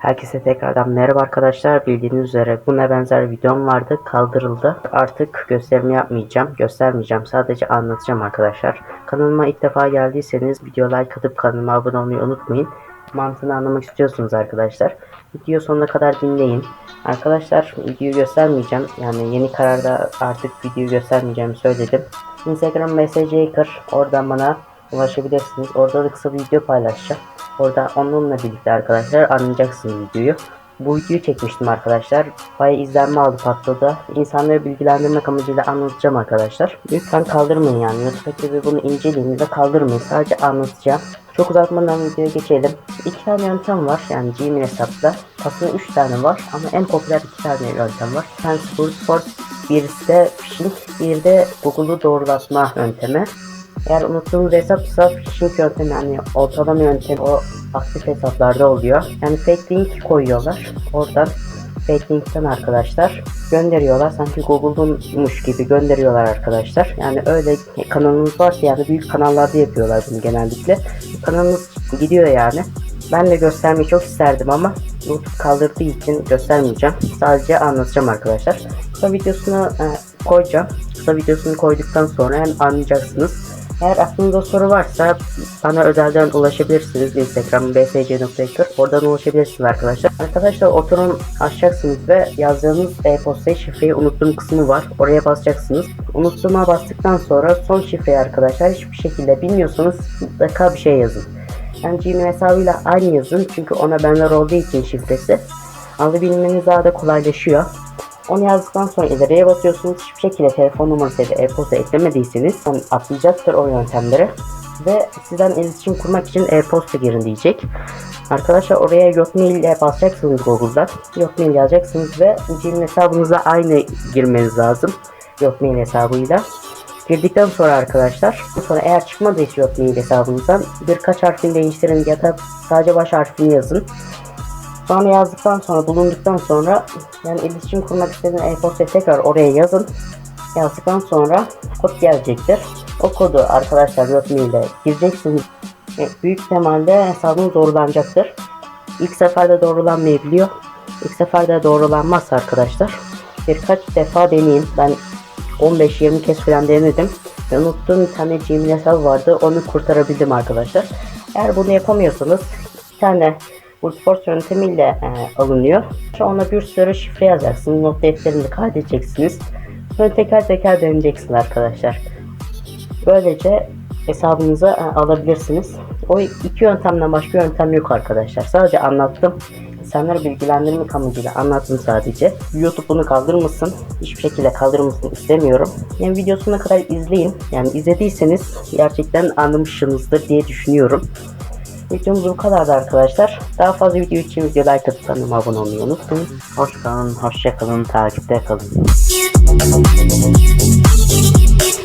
Herkese tekrardan merhaba arkadaşlar. Bildiğiniz üzere buna benzer videom vardı. Kaldırıldı. Artık gösterimi yapmayacağım. Göstermeyeceğim. Sadece anlatacağım arkadaşlar. Kanalıma ilk defa geldiyseniz video like atıp kanalıma abone olmayı unutmayın. Mantığını anlamak istiyorsunuz arkadaşlar. Video sonuna kadar dinleyin. Arkadaşlar videoyu göstermeyeceğim. Yani yeni kararda artık videoyu göstermeyeceğimi söyledim. Instagram mesajı kır. Oradan bana ulaşabilirsiniz. Orada da kısa bir video paylaşacağım. Orada onunla birlikte arkadaşlar anlayacaksınız videoyu. Bu videoyu çekmiştim arkadaşlar. Bayağı izlenme aldı patladı. İnsanları bilgilendirmek amacıyla anlatacağım arkadaşlar. Lütfen kaldırmayın yani. YouTube ekibi bunu inceleyin ve kaldırmayın. Sadece anlatacağım. Çok uzatmadan videoya geçelim. İki tane yöntem var yani Gmail hesapta. Aslında üç tane var ama en popüler iki tane yöntem var. Bir tanesi Brute Force, birisi de phishing, bir de Google'u doğrulatma yöntemi. Eğer unuttuğunuz hesapsa phishing yöntemi yani ortalama yöntemi o aktif hesaplarda oluyor. Yani fake link koyuyorlar. Oradan fake linkten arkadaşlar gönderiyorlar. Sanki Google'unmuş gibi gönderiyorlar arkadaşlar. Yani öyle kanalınız varsa yani büyük kanallarda yapıyorlar bunu genellikle. Kanalınız gidiyor yani. Ben de göstermeyi çok isterdim ama YouTube kaldırdığı için göstermeyeceğim. Sadece anlatacağım arkadaşlar. Kısa videosunu e, koyacağım. Kısa videosunu koyduktan sonra hem anlayacaksınız. Eğer aklınızda soru varsa bana özelden ulaşabilirsiniz. Instagram bsc.ekür. Oradan ulaşabilirsiniz arkadaşlar. Arkadaşlar oturun açacaksınız ve yazdığınız e-postayı şifreyi unuttuğum kısmı var. Oraya basacaksınız. Unuttuğuma bastıktan sonra son şifreyi arkadaşlar hiçbir şekilde bilmiyorsanız mutlaka bir şey yazın. Yani Gmail hesabıyla aynı yazın çünkü ona benzer olduğu için şifresi. Alabilmeniz daha da kolaylaşıyor. Onu yazdıktan sonra ileriye basıyorsunuz. Hiçbir şekilde telefon numarası ya da e-posta eklemediyseniz yani atlayacaktır o yöntemleri. Ve sizden iletişim kurmak için e-posta girin diyecek. Arkadaşlar oraya Yotmail ile basacaksınız Google'da. Yotmail yazacaksınız ve Gmail hesabınıza aynı girmeniz lazım. Yotmail hesabıyla. Girdikten sonra arkadaşlar sonra eğer çıkmadıysa Yotmail hesabınızdan birkaç harfini değiştirin ya da sadece baş harfini yazın. Sonra yazdıktan sonra bulunduktan sonra yani iletişim kurmak istediğiniz e-postayı tekrar oraya yazın. Yazdıktan sonra kod gelecektir. O kodu arkadaşlar Yotmail'de gireceksiniz. E, büyük ihtimalle hesabınız doğrulanacaktır. İlk seferde doğrulanmayabiliyor. İlk seferde doğrulanmazsa arkadaşlar birkaç defa deneyin. Ben 15-20 kez falan denedim. Ve unuttuğum bir tane Gmail hesabı vardı. Onu kurtarabildim arkadaşlar. Eğer bunu yapamıyorsanız bir tane Woodforce yöntemiyle e, alınıyor. Ona bir sürü şifre yazacaksınız. Not defterinde kaydedeceksiniz. Sonra teker teker deneyeceksiniz arkadaşlar. Böylece hesabınıza e, alabilirsiniz. O iki yöntemden başka yöntem yok arkadaşlar. Sadece anlattım. İnsanları bilgilendirmek amacıyla anlattım sadece. YouTube bunu kaldırmasın. Hiçbir şekilde kaldırmasını istemiyorum. Yani videosuna kadar izleyin. Yani izlediyseniz gerçekten anlamışsınızdır diye düşünüyorum. Videomuz bu kadardı arkadaşlar. Daha fazla video için video like atıp kanalıma abone olmayı unutmayın. Hoş kalın, hoşça kalın, takipte kalın.